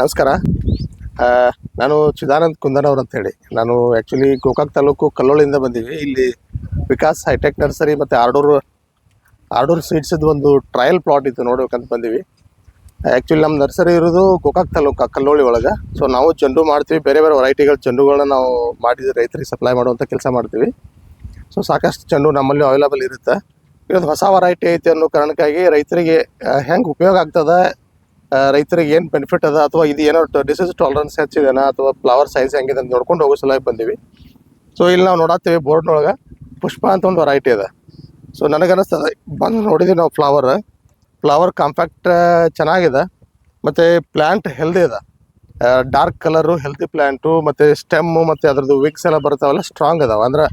ನಮಸ್ಕಾರ. ನಾನು ಚಿದಾನಂದ್ ಕುಂದನವ್ರು ಅಂತ ಹೇಳಿ. ನಾನು ಆ್ಯಕ್ಚುಲಿ ಗೋಕಾಕ್ ತಾಲೂಕು ಕಲ್ಲೋಳಿಂದ ಬಂದೀವಿ. ಇಲ್ಲಿ ವಿಕಾಸ್ ಹೈಟೆಕ್ ನರ್ಸರಿ ಮತ್ತು ಆರ್ಡೂರು ಆರ್ಡೂರು ಸ್ವೀಟ್ಸದ್ದು ಒಂದು ಟ್ರಯಲ್ ಪ್ಲಾಟ್ ಇತ್ತು ನೋಡ್ಬೇಕಂತ ಬಂದೀವಿ. ಆ್ಯಕ್ಚುಲಿ ನಮ್ಮ ನರ್ಸರಿ ಇರೋದು ಗೋಕಾಕ್ ತಾಲೂಕು, ಕಲ್ಲೋಳಿ ಒಳಗೆ. ಸೊ ನಾವು ಚೆಂಡು ಮಾಡ್ತೀವಿ. ಬೇರೆ ಬೇರೆ ವೆರೈಟಿಗಳ ಚೆಂಡುಗಳನ್ನ ನಾವು ಮಾಡಿ ರೈತರಿಗೆ ಸಪ್ಲೈ ಮಾಡುವಂಥ ಕೆಲಸ ಮಾಡ್ತೀವಿ. ಸೊ ಸಾಕಷ್ಟು ಚೆಂಡು ನಮ್ಮಲ್ಲಿ ಅವೈಲೇಬಲ್ ಇರುತ್ತೆ. ಇದೊಂದು ಹೊಸ ವೆರೈಟಿ ಐತೆ ಅನ್ನೋ ಕಾರಣಕ್ಕಾಗಿ ರೈತರಿಗೆ ಹೆಂಗೆ ಉಪಯೋಗ ಆಗ್ತದ ರೈತರಿಗೆ ಏನು ಬೆನಿಫಿಟ್ ಅದ ಅಥವಾ ಇದು ಏನೋ ಡಿಸೀಸ್ ಟಾಲರೆನ್ಸ್ ಹೆಚ್ಚಿದೆನಾ ಅಥವಾ ಫ್ಲವರ್ ಸೈಜ್ ಹೆಂಗಿದೆ ಅಂತ ನೋಡ್ಕೊಂಡು ಹೋಗೋ ಸಲುವಾಗಿ ಬಂದೀವಿ. ಸೊ ಇಲ್ಲಿ ನಾವು ನೋಡತ್ತೀವಿ ಬೋರ್ಡ್ನೊಳಗೆ ಪುಷ್ಪ ಅಂತ ಒಂದು ವೆರೈಟಿ ಅದ. ಸೊ ನನಗನ್ನಿಸ್ತದೆ, ಬಂದು ನೋಡಿದ್ವಿ ನಾವು ಫ್ಲವರ್ ಫ್ಲವರ್ ಕಾಂಪ್ಯಾಕ್ಟ್ ಚೆನ್ನಾಗಿದೆ. ಮತ್ತು ಪ್ಲ್ಯಾಂಟ್ ಹೆಲ್ದಿ ಇದೆ ಡಾರ್ಕ್ ಕಲರು ಹೆಲ್ದಿ ಪ್ಲ್ಯಾಂಟು ಮತ್ತು ಸ್ಟೆಮ್ಮು ಮತ್ತು ಅದ್ರದ್ದು ವಿಕ್ಸ್ ಎಲ್ಲ ಬರ್ತಾವಲ್ಲ ಸ್ಟ್ರಾಂಗ್ ಅದಾವ. ಅಂದ್ರೆ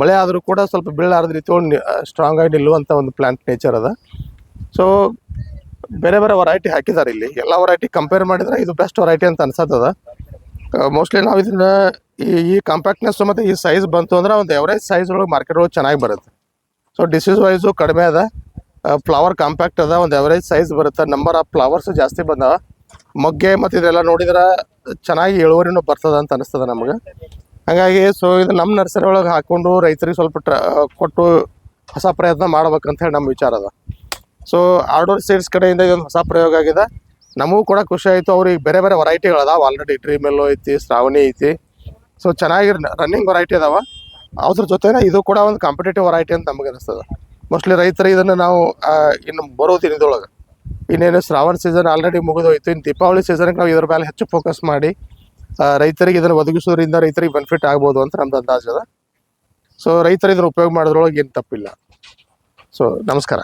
ಮಳೆ ಆದರೂ ಕೂಡ ಸ್ವಲ್ಪ ಬೀಳಾರದ ರೀತಿ ಒಂದು ಸ್ಟ್ರಾಂಗ್ ಆಗಿ ನಿಲ್ಲುವಂಥ ಒಂದು ಪ್ಲ್ಯಾಂಟ್ ನೇಚರ್ ಅದ. ಸೊ ಬೇರೆ ಬೇರೆ ವೆರೈಟಿ ಹಾಕಿದ್ದಾರೆ ಇಲ್ಲಿ. ಎಲ್ಲ ವೆರೈಟಿ ಕಂಪೇರ್ ಮಾಡಿದ್ರೆ ಇದು ಬೆಸ್ಟ್ ವೆರೈಟಿ ಅಂತ ಅನ್ಸತ್ತದ. ಮೋಸ್ಟ್ಲಿ ನಾವು ಇದನ್ನ ಈ ಕಾಂಪ್ಯಾಕ್ಟ್ನೆಸ್ ಮತ್ತು ಈ ಸೈಜ್ ಬಂತು ಅಂದ್ರೆ ಒಂದು ಎವರೇಜ್ ಸೈಜ್ ಒಳಗೆ ಮಾರ್ಕೆಟ್ ಒಳಗೆ ಚೆನ್ನಾಗಿ ಬರುತ್ತೆ. ಸೊ ಡಿಸೀಸ್ ವೈಸು ಕಡಿಮೆ ಅದ. ಫ್ಲವರ್ ಕಾಂಪ್ಯಾಕ್ಟ್ ಅದ, ಒಂದು ಎವರೇಜ್ ಸೈಜ್ ಬರುತ್ತೆ. ನಂಬರ್ ಆಫ್ ಫ್ಲವರ್ಸ್ ಜಾಸ್ತಿ ಬಂದವ. ಮೊಗ್ಗೆ ಮತ್ತು ಇದೆಲ್ಲ ನೋಡಿದ್ರೆ ಚೆನ್ನಾಗಿ ಇಳುವರಿನೂ ಬರ್ತದ ಅಂತ ಅನಿಸ್ತದ ನಮಗೆ. ಹಾಗಾಗಿ ಸೊ ಇದು ನಮ್ಮ ನರ್ಸರಿ ಒಳಗೆ ಹಾಕೊಂಡು ರೈತರಿಗೆ ಸ್ವಲ್ಪ ಕೊಟ್ಟು ಹೊಸ ಪ್ರಯತ್ನ ಮಾಡ್ಬೇಕಂತ ಹೇಳಿ ನಮ್ಮ ವಿಚಾರ ಅದ. ಸೊ ಆರ್ಡೋರ್ ಸೀಡ್ಸ್ ಕಡೆಯಿಂದ ಇದೊಂದು ಹೊಸ ಪ್ರಯೋಗ ಆಗಿದೆ. ನಮಗೂ ಕೂಡ ಖುಷಿ ಆಯಿತು. ಅವ್ರಿಗೆ ಬೇರೆ ಬೇರೆ ವೆರೈಟಿಗಳು ಅದಾವ ಆಲ್ರೆಡಿ ಡ್ರೀಮ್ ಮೆಲ್ಲೋ ಐತಿ ಶ್ರಾವಣಿ ಐತಿ. ಸೊ ಚೆನ್ನಾಗಿ ರನ್ನಿಂಗ್ ವೆರೈಟಿ ಅದಾವ. ಅದ್ರ ಜೊತೆನೇ ಇದು ಕೂಡ ಒಂದು ಕಾಂಪಿಟೇಟಿವ್ ವೆರೈಟಿ ಅಂತ ನಮಗೆ ಅನಿಸ್ತದೆ. ಮೋಸ್ಟ್ಲಿ ರೈತರು ಇದನ್ನು ನಾವು ಇನ್ನು ಬರೋ ದಿನದೊಳಗೆ. ಇನ್ನೇನು ಶ್ರಾವಣ ಸೀಸನ್ ಆಲ್ರೆಡಿ ಮುಗಿದೋಯ್ತು. ಇನ್ನು ದೀಪಾವಳಿ ಸೀಸನ್ಗೆ ನಾವು ಇದ್ರ ಮೇಲೆ ಹೆಚ್ಚು ಫೋಕಸ್ ಮಾಡಿ ರೈತರಿಗೆ ಇದನ್ನು ಒದಗಿಸೋದ್ರಿಂದ ರೈತರಿಗೆ ಬೆನಿಫಿಟ್ ಆಗ್ಬೋದು ಅಂತ ನಮ್ದು ಅಂದಾಜು ಅದ. ಸೊ ರೈತರು ಇದನ್ನು ಉಪಯೋಗ ಮಾಡೋದ್ರೊಳಗೆ ಏನು ತಪ್ಪಿಲ್ಲ. ಸೊ ನಮಸ್ಕಾರ.